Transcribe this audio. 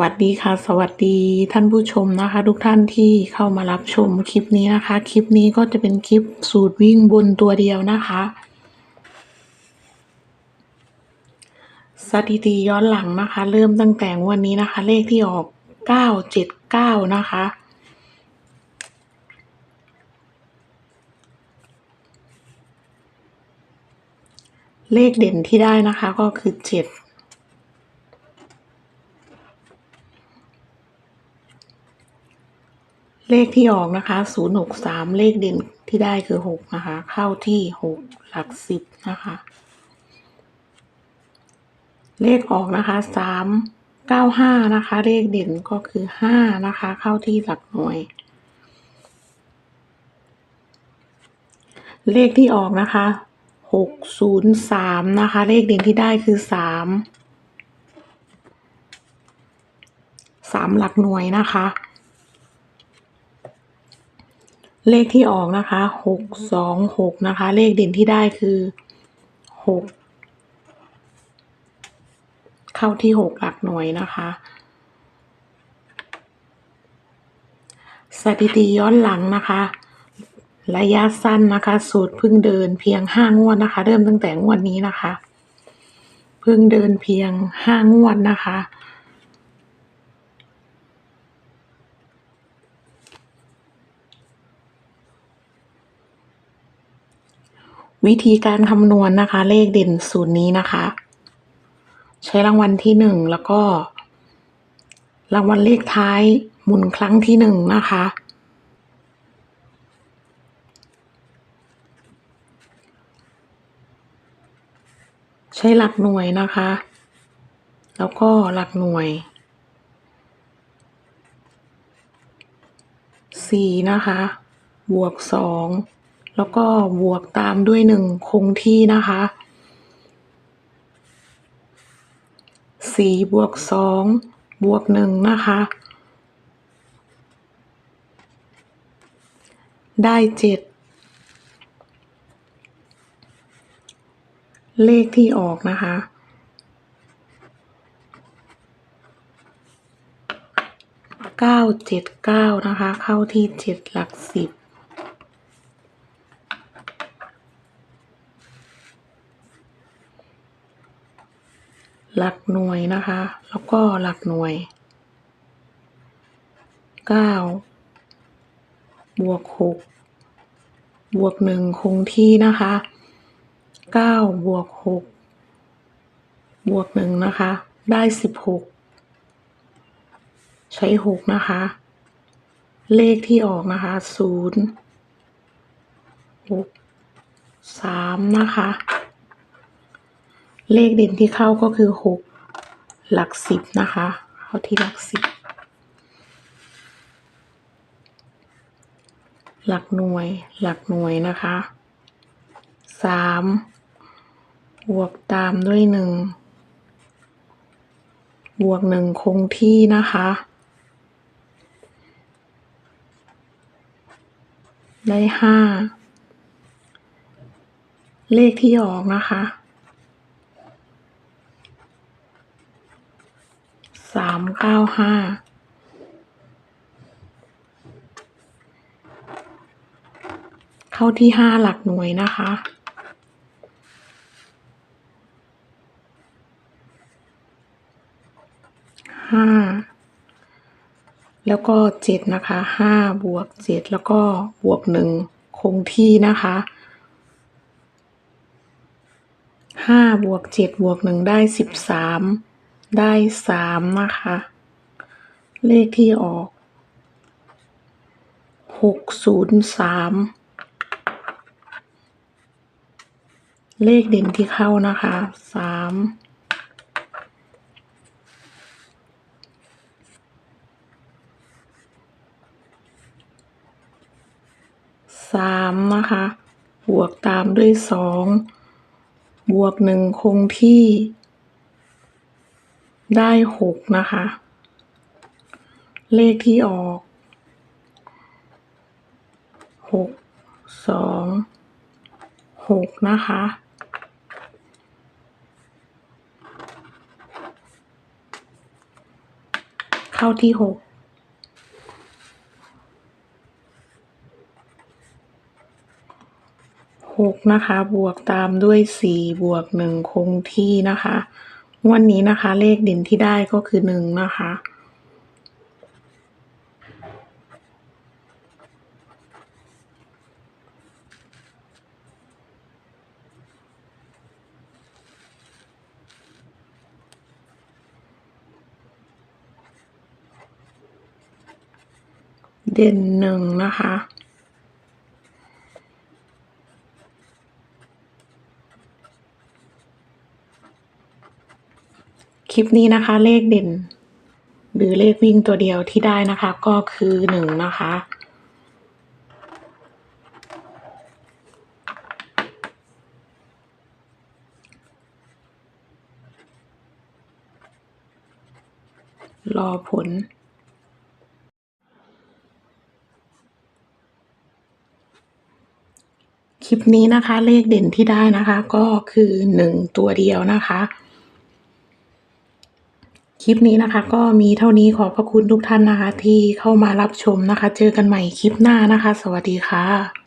วัสดีค่ะ สวัสดีท่านผู้ชมนะคะ ทุกท่านที่เข้ามารับชมคลิปนี้นะคะ คลิปนี้ก็จะเป็นคลิปสูตรวิ่งบนตัวเดียวนะคะ สถิติย้อนหลังนะคะ เริ่มตั้งแต่วันนี้นะคะ เลขที่ออก979นะคะเลขเด่นที่ได้นะคะก็คือ7 เลขที่ออกนะคะ063เลขเด่นที่ได้คือ6นะคะ เข้าที่6หลัก10นะคะ เลขออกนะคะ395นะคะ เลขเด่นก็คือ5นะคะ เข้าที่หลักหน่วย เลขที่ออกนะคะ603นะคะ เลขเด่นที่ได้คือ3 3หลักหน่วยนะคะ เลขที่ออกนะคะหกสองหกนะคะ เลขเด่นที่ได้คือหกเข้าที่หกหลักหน่วยนะคะ สถิติย้อนหลังนะคะ ระยะสั้นนะคะ สูตรเพิ่งเดินเพียงห้างวดนะคะ เริ่มตั้งแต่งวดนี้นะคะเพิ่งเดินเพียงห้างวดนะคะ วิธีการคำนวณนะคะ เลขเด่นสูตรนี้นะคะ ใช้รางวัลที่หนึ่งแล้วก็ รางวัลเลขท้ายหมุนครั้งที่หนึ่งนะคะ ใช้หลักหน่วยนะคะ แล้วก็หลักหน่วยสี่นะคะ บวกสอง แล้วก็บวกตามด้วยหนึ่งคงที่นะคะสี่บวกสองบวกหนึ่งนะคะ ได้เจ็ดเลขที่ออกนะคะเก้าเจ็ดเก้านะคะ เข้าที่เจ็ดหลักสิบ หลักหน่วยนะคะ แล้วก็หลักหน่วยเก้าบวกหกบวกหนึ่งคงที่นะคะเก้าบวกหกบวกหนึ่งนะคะ ได้สิบหกใช้หกนะคะ เลขที่ออกนะคะศูนย์หกสามนะคะ เลขเด่นที่เข้าก็คือหกหลักสิบนะคะเข้าที่หลักสิบ หลักหน่วย หลักหน่วยนะคะสามบวกตามด้วยหนึ่งบวกหนึ่งคงที่นะคะ ได้ห้าเลขที่ออกนะคะ สามเก้าห้าเข้าที่ห้าหลักหน่วยนะคะห้าแล้วก็เจ็ดนะคะห้าบวกเจ็ดแล้วก็บวกหนึ่งคงที่นะคะห้าบวกเจ็ดบวกหนึ่งได้สิบสาม ได้สามนะคะ เลขที่ออกหกศูนย์สามเลขเด่นที่เข้านะคะสามสามนะคะ บวกตามด้วยสองบวกหนึ่งคงที่ ได้หกนะคะ เลขที่ออกหกสองหกนะคะ เข้าที่หกหกนะคะ บวกตามด้วยสี่บวกหนึ่งคงที่นะคะ วันนี้นะคะ เลขเด่นที่ได้ก็คือหนึ่งนะคะ เด่นหนึ่งนะคะ คลิปนี้นะคะ เลขเด่น หรือเลขวิ่งตัวเดียวที่ได้นะคะ ก็คือหนึ่งนะคะ รอผลคลิปนี้นะคะเลขเด่นที่ได้นะคะก็คือหนึ่งตัวเดียวนะคะ คลิปนี้นะคะ ก็มีเท่านี้ขอบพระคุณทุกท่านนะคะ ที่เข้ามารับชมนะคะ เจอกันใหม่คลิปหน้านะคะ สวัสดีค่ะ